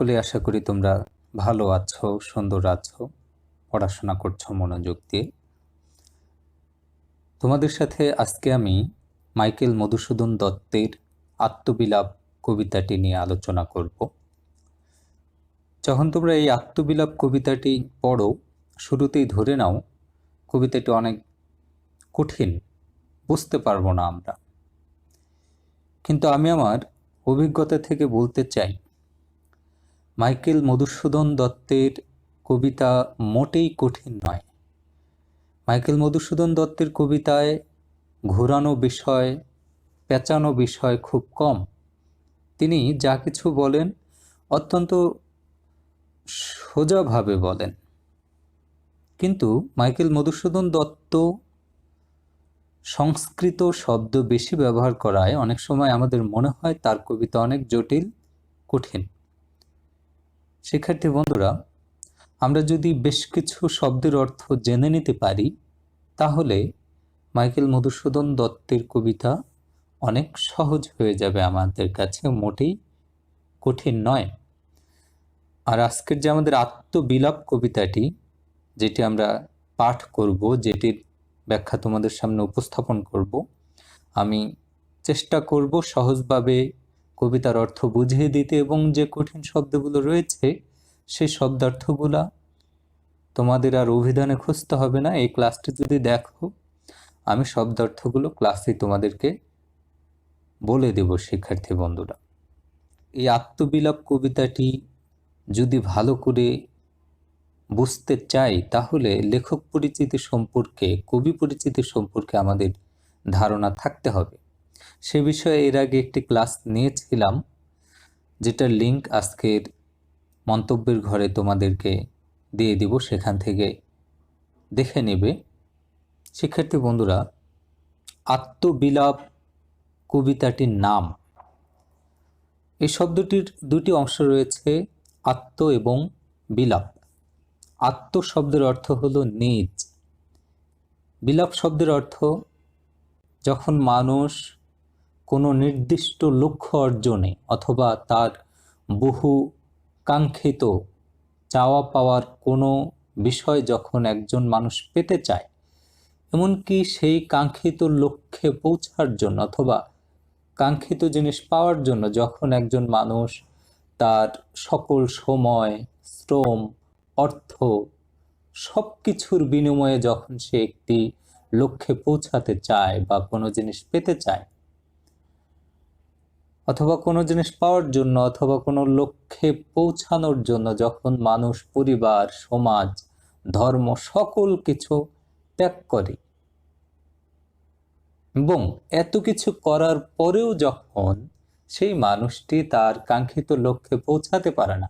বলে আশা করি তোমরা ভালো আছো, সুন্দর আছো, পড়াশোনা করছ, মনোযোগ দিয়ে। তোমাদের সাথে আজকে আমি মাইকেল মধুসূদন দত্তের আত্মবিলাপ কবিতাটি নিয়ে আলোচনা করব। যখন তোমরা এই আত্মবিলাপ কবিতাটি পড়ো, শুরুতেই ধরে নাও, কবিতাটি অনেক কঠিন, বুঝতে পারব না আমরা। কিন্তু আমি আমার অভিজ্ঞতা থেকে বলতে চাই মাইকেল মধুসূদন দত্তের কবিতা মোটেই কঠিন নয়। মাইকেল মধুসূদন দত্তের কবিতায় ঘোরানো বিষয়, পেঁচানো বিষয় খুব কম। তিনি যা কিছু বলেন অত্যন্ত সোজাভাবে বলেন। কিন্তু মাইকেল মধুসূদন দত্ত সংস্কৃত শব্দ বেশি ব্যবহার করায় অনেক সময় আমাদের মনে হয় তার কবিতা অনেক জটিল, কঠিন। শিক্ষার্থী বন্ধুরা, আমরা যদি বেশ কিছু শব্দের অর্থ জেনে নিতে পারি, তাহলে মাইকেল মধুসূদন দত্তের কবিতা অনেক সহজ হয়ে যাবে আমাদের কাছে, মোটেই কঠিন নয়। আর আজকের যে আমাদের আত্মবিলাপ কবিতাটি, যেটি আমরা পাঠ করব, যেটির ব্যাখ্যা তোমাদের সামনে উপস্থাপন করব, আমি চেষ্টা করব সহজভাবে কবিতার অর্থ বুঝিয়ে দিতে এবং যে কঠিন শব্দগুলো রয়েছে সেই শব্দার্থগুলা তোমাদের আর অভিধানে খুঁজতে হবে না। এই ক্লাসটি যদি দেখো, আমি শব্দার্থগুলো ক্লাসে তোমাদেরকে বলে দেব, শিক্ষার্থী বন্ধুরা। এই আত্মবিলাপ কবিতাটি যদি ভালো করে বুঝতে চাই, তাহলে লেখক পরিচিতি সম্পর্কে, কবি পরিচিতি সম্পর্কে আমাদের ধারণা থাকতে হবে। সে বিষয়ে এর আগে একটি ক্লাস নিয়েছিলাম, যেটার লিংক আজকের মন্তব্যের ঘরে তোমাদেরকে দিয়ে দিব, সেখান থেকে দেখে নেবে। শিক্ষার্থী বন্ধুরা, আত্মবিলাপ কবিতাটির নাম। এই শব্দটির দুটি অংশ রয়েছে, আত্ম এবং বিলাপ। আত্ম শব্দের অর্থ হলো নিজ। বিলাপ শব্দের অর্থ, যখন মানুষ কোনো নির্দিষ্ট লক্ষ্য অর্জনে অথবা তার বহু কাঙ্ক্ষিত চাওয়া পাওয়ার কোনো বিষয় যখন একজন মানুষ পেতে চায়, এমনকি সেই কাঙ্ক্ষিত লক্ষ্যে পৌঁছার জন্য অথবা কাঙ্ক্ষিত জিনিস পাওয়ার জন্য যখন একজন মানুষ তার সকল সময়, শ্রম, অর্থ সব কিছুর বিনিময়ে যখন সে একটি লক্ষ্যে পৌঁছাতে চায় বা কোনো জিনিস পেতে চায় অথবা কোনো জিনিস পাওয়ার জন্য অথবা কোনো লক্ষ্যে পৌঁছানোর জন্য যখন মানুষ, পরিবার, সমাজ, ধর্ম সকল কিছু ত্যাগ করে। এবং এত কিছু করার পরেও যখন সেই মানুষটি তার কাঙ্ক্ষিত লক্ষ্যে পৌঁছাতে পারে না